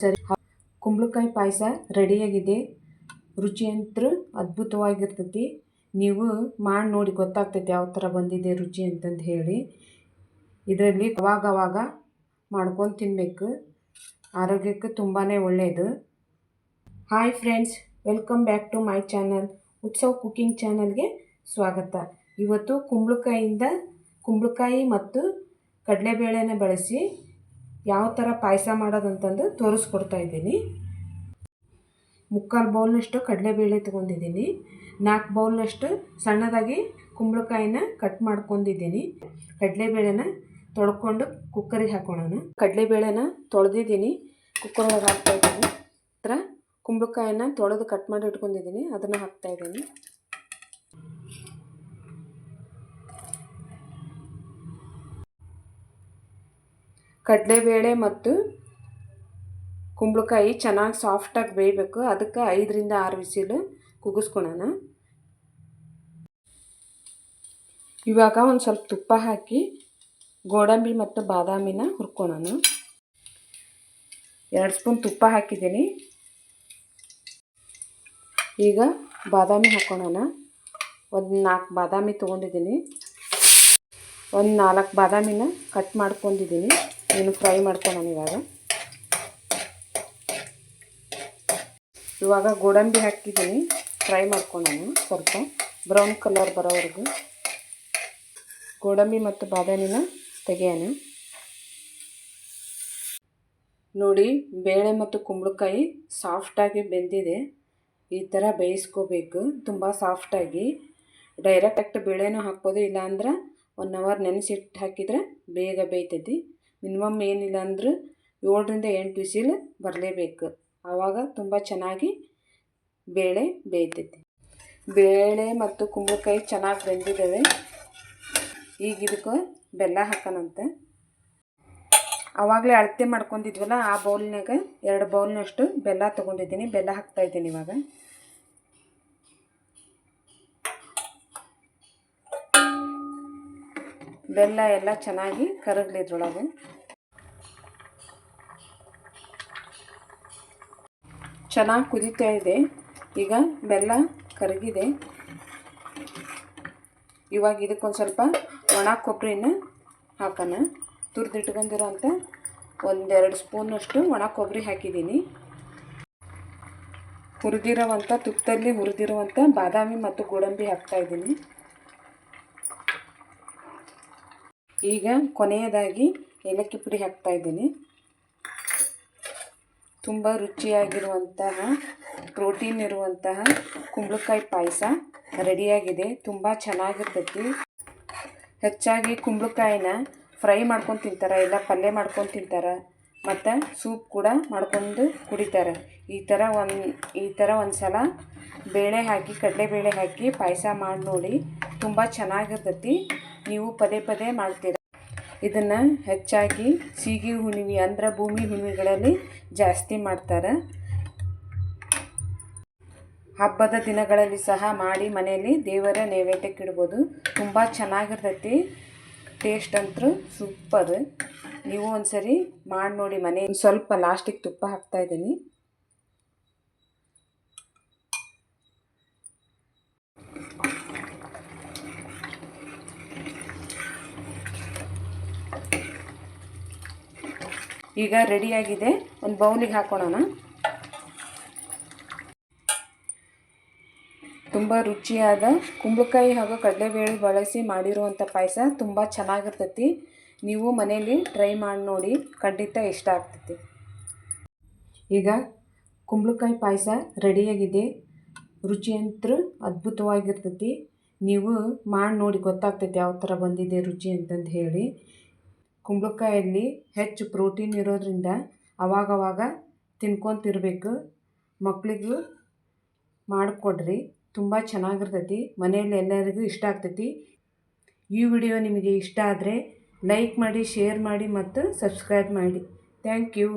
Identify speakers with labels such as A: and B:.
A: ಸರಿ. ಕುಂಬಳಕಾಯಿ ಪಾಯಸ ರೆಡಿಯಾಗಿದೆ. ರುಚಿ ಅಂತೂ ಅದ್ಭುತವಾಗಿರ್ತೈತಿ. ನೀವು ಮಾಡಿ ನೋಡಿ, ಗೊತ್ತಾಗ್ತೈತಿ ಯಾವ ಥರ ಬಂದಿದೆ ರುಚಿ ಅಂತಂದು ಹೇಳಿ. ಇದರಲ್ಲಿ ಅವಾಗ ಅವಾಗ ಮಾಡ್ಕೊಂಡು ತಿನ್ನಬೇಕು ಆರೋಗ್ಯಕ್ಕೆ ತುಂಬಾ ಒಳ್ಳೆಯದು hi friends, welcome back to my channel. Utsav cooking ಚಾನಲ್ಗೆ ಸ್ವಾಗತ. ಇವತ್ತು ಕುಂಬಳಕಾಯಿಯಿಂದ ಕುಂಬಳಕಾಯಿ ಮತ್ತು ಕಡಲೆಬೇಳೆನ ಬಳಸಿ ಯಾವ ಥರ ಪಾಯಸ ಮಾಡೋದಂತಂದು ತೋರಿಸ್ಕೊಡ್ತಾ ಇದ್ದೀನಿ. ಮುಕ್ಕಾಲು ಬೌಲ್ನಷ್ಟು ಕಡಲೆಬೇಳೆ ತೊಗೊಂಡಿದ್ದೀನಿ. ನಾಲ್ಕು ಬೌಲ್ನಷ್ಟು ಸಣ್ಣದಾಗಿ ಕುಂಬಳಕಾಯಿನ ಕಟ್ ಮಾಡ್ಕೊಂಡಿದ್ದೀನಿ. ಕಡಲೆಬೇಳೆನ ತೊಳ್ಕೊಂಡು ಕುಕ್ಕರಿಗೆ ಹಾಕೋಣ ಕಡಲೆಬೇಳೆನ ತೊಳೆದಿದ್ದೀನಿ. ಕುಕ್ಕರ್ ಒಳಗೆ ಹಾಕ್ತಾಯಿದ್ದೀನಿ ಹತ್ರ ಕುಂಬಳಕಾಯಿನ ತೊಳೆದು ಕಟ್ ಮಾಡಿ ಇಟ್ಕೊಂಡಿದ್ದೀನಿ. ಅದನ್ನು ಹಾಕ್ತಾಯಿದ್ದೀನಿ ಕಡಲೆಬೇಳೆ ಮತ್ತು ಕುಂಬಳಕಾಯಿ ಚೆನ್ನಾಗಿ ಸಾಫ್ಟಾಗಿ ಬೇಯಬೇಕು. ಅದಕ್ಕೆ ಐದರಿಂದ ಆರು ವಿಸಿಲು ಕುಗಿಸ್ಕೊಳೋಣ ಇವಾಗ ಒಂದು ಸ್ವಲ್ಪ ತುಪ್ಪ ಹಾಕಿ ಗೋಡಂಬಿ ಮತ್ತು ಬಾದಾಮಿನ ಹುರ್ಕೊಳೋಣ. ಎರಡು ಸ್ಪೂನ್ ತುಪ್ಪ ಹಾಕಿದ್ದೀನಿ. ಈಗ ಬಾದಾಮಿ ಹಾಕ್ಕೊಳೋಣ ಒಂದು ನಾಲ್ಕು ಬಾದಾಮಿ ತೊಗೊಂಡಿದ್ದೀನಿ. ಒಂದು ನಾಲ್ಕು ಬಾದಾಮಿನ ಕಟ್ ಮಾಡ್ಕೊಂಡಿದ್ದೀನಿ. ನೀನು ಫ್ರೈ ಮಾಡ್ಕೊಳ್ಳೋಣ ಇವಾಗ. ಇವಾಗ ಗೋಡಂಬಿ ಹಾಕಿದ್ದೀನಿ. ಫ್ರೈ ನಾನು ಸ್ವಲ್ಪ. ಬ್ರೌನ್ ಕಲರ್ ಬರೋವರೆಗೂ. ಗೋಡಂಬಿ ಮತ್ತು ಬಾದಾಮಿನ ತೆಗೆಯೋಣ. ನೋಡಿ, ಬೇಳೆ ಮತ್ತು ಕುಂಬಳಕಾಯಿ ಸಾಫ್ಟಾಗಿ ಬೆಂದಿದೆ. ಈ ಥರ ಬೇಯಿಸ್ಕೋಬೇಕು. ತುಂಬ ಸಾಫ್ಟಾಗಿ ಡೈರೆಕ್ಟ್ ಬೇಳೆನೂ ಹಾಕ್ಬೋದು. ಇಲ್ಲಾಂದ್ರೆ ಒನ್ ಅವರ್ ನೆನೆಸಿಟ್ಟು ಹಾಕಿದರೆ ಬೇಗ ಬೇಯ್ತೈತಿ. ಮಿನಿಮಮ್ ಏನಿಲ್ಲ ಅಂದ್ರೆ ಏಳರಿಂದ ಎಂಟು ವಿಸಿಲ್ ಬರಲೇಬೇಕು. ಆವಾಗ ತುಂಬ ಚೆನ್ನಾಗಿ ಬೇಳೆ ಬೇಯ್ತೈತಿ. ಬೇಳೆ ಮತ್ತು ಕುಂಬಳಕಾಯಿ ಚೆನ್ನಾಗಿ ಬೆಂದಿದ್ದಾವೆ. ಈಗ ಇದಕ್ಕೆ ಬೆಲ್ಲ ಹಾಕೋಣಂತೆ. ಆವಾಗಲೇ ಅಳತೆ ಮಾಡ್ಕೊಂಡಿದ್ವಲ್ಲ, ಆ ಬೌಲ್ನಾಗ ಎರಡು ಬೌಲ್ನಷ್ಟು ಬೆಲ್ಲ ತೊಗೊಂಡಿದ್ದೀನಿ. ಬೆಲ್ಲ ಹಾಕ್ತಾಯಿದ್ದೀನಿ ಇವಾಗ. ಬೆಲ್ಲ ಎಲ್ಲ ಚೆನ್ನಾಗಿ ಕರಗಲಿ ಇದ್ರೊಳಗೆ. ಚೆನ್ನಾಗಿ ಕುದಿತಾ ಇದೆ. ಈಗ ಬೆಲ್ಲ ಕರಗಿದೆ. ಇವಾಗ ಇದಕ್ಕೊಂದು ಸ್ವಲ್ಪ ಒಣ ಕೊಬ್ಬರಿನ ಹಾಕೋಣ. ತುರಿದಿಟ್ಕೊಂಡಿರೋ ಅಂಥ ಒಂದೆರಡು ಸ್ಪೂನಷ್ಟು ಒಣ ಕೊಬ್ಬರಿ ಹಾಕಿದ್ದೀನಿ. ಹುರಿದಿರೋವಂಥ ತುಪ್ಪದಲ್ಲಿ ಹುರಿದಿರುವಂಥ ಬಾದಾಮಿ ಮತ್ತು ಗೋಡಂಬಿ ಹಾಕ್ತಾಯಿದ್ದೀನಿ ಈಗ ಕೊನೆಯದಾಗಿ ಏಲಕ್ಕಿ ಪುಡಿ ಹಾಕ್ತಾ ಇದ್ದೀನಿ. ತುಂಬ ರುಚಿಯಾಗಿರುವಂತಹ, ಪ್ರೋಟೀನ್ ಇರುವಂತಹ ಕುಂಬಳಕಾಯಿ ಪಾಯಸ ರೆಡಿಯಾಗಿದೆ. ತುಂಬ ಚೆನ್ನಾಗಿರ್ತೈತಿ. ಹೆಚ್ಚಾಗಿ ಕುಂಬಳಕಾಯಿನ ಫ್ರೈ ಮಾಡ್ಕೊಂಡು ತಿಂತಾರೆ, ಇಲ್ಲ ಪಲ್ಯ ಮಾಡ್ಕೊಂಡು ತಿಂತಾರೆ. ಮತ್ತು ಸೂಪ್ ಕೂಡ ಮಾಡ್ಕೊಂಡು ಕುಡಿತಾರೆ. ಈ ಥರ ಒಂದು, ಈ ಥರ ಒಂದು ಸಲ ಬೇಳೆ ಹಾಕಿ, ಕಡಲೆಬೇಳೆ ಹಾಕಿ ಪಾಯಸ ಮಾಡಿ ನೋಡಿ ತುಂಬ ಚೆನ್ನಾಗಿರ್ತೈತಿ. ನೀವು ಪದೇ ಪದೇ ಮಾಡ್ತೀರ. ಇದನ್ನು ಹೆಚ್ಚಾಗಿ ಸೀಗಿ ಹುಣ್ಣಿಮೆ ಅಂದ್ರೆ ಭೂಮಿ ಹುಣ್ಣಿಮೆಗಳಲ್ಲಿ ಜಾಸ್ತಿ ಮಾಡ್ತಾರೆ. ಹಬ್ಬದ ದಿನಗಳಲ್ಲಿ ಸಹ ಮಾಡಿ ಮನೆಯಲ್ಲಿ ದೇವರ ನೈವೇದ್ಯಕ್ಕೆ ಇಡ್ಬೋದು ತುಂಬ ಚೆನ್ನಾಗಿರ್ತೈತಿ. ಟೇಸ್ಟ್ ಅಂತೂ ಸೂಪರ್. ನೀವು ಒಂದ್ಸರಿ ಮಾಡಿ ನೋಡಿ ಮನೆ. ಸ್ವಲ್ಪ ಲಾಸ್ಟಿಗೆ ತುಪ್ಪ ಹಾಕ್ತಾ ಇದ್ದೀನಿ. ಈಗ ರೆಡಿಯಾಗಿದೆ ಒಂದು ಬೌಲಿಗೆ ಹಾಕೋಣ ತುಂಬ ರುಚಿಯಾದ ಕುಂಬಳಕಾಯಿ ಹಾಗೂ ಕಡಲೆಬೇಳೆ ಬಳಸಿ ಮಾಡಿರುವಂಥ ಪಾಯಸ ತುಂಬ ಚೆನ್ನಾಗಿರ್ತೈತಿ. ನೀವು ಮನೆಯಲ್ಲಿ ಟ್ರೈ ಮಾಡಿ ನೋಡಿ, ಖಂಡಿತ ಇಷ್ಟ ಆಗ್ತೈತಿ. ಈಗ ಕುಂಬಳಕಾಯಿ ಪಾಯಸ ರೆಡಿಯಾಗಿದೆ ರುಚಿಯಂತ್ರ ಅಂತೂ ಅದ್ಭುತವಾಗಿರ್ತೈತಿ. ನೀವು ಮಾಡಿ ನೋಡಿ, ಗೊತ್ತಾಗ್ತೈತಿ ಯಾವ ಥರ ಬಂದಿದೆ ರುಚಿ ಅಂತಂದು ಹೇಳಿ. ಕುಂಬಳಕಾಯಲ್ಲಿ ಹೆಚ್ಚು ಪ್ರೋಟೀನ್ ಇರೋದ್ರಿಂದ ಅವಾಗವಾಗ ತಿನ್ಕೊತಿರ್ಬೇಕು. ಮಕ್ಕಳಿಗೂ ಮಾಡಿಕೊಡ್ರಿ, ತುಂಬ ಚೆನ್ನಾಗಿರ್ತೈತಿ. ಮನೆಯಲ್ಲಿ ಎಲ್ಲರಿಗೂ ಇಷ್ಟ ಆಗ್ತೈತಿ. ಈ ವಿಡಿಯೋ ನಿಮಗೆ ಇಷ್ಟ ಆದರೆ ಲೈಕ್ ಮಾಡಿ ಶೇರ್ ಮಾಡಿ ಮತ್ತು ಸಬ್ಸ್ಕ್ರೈಬ್ ಮಾಡಿ. Thank you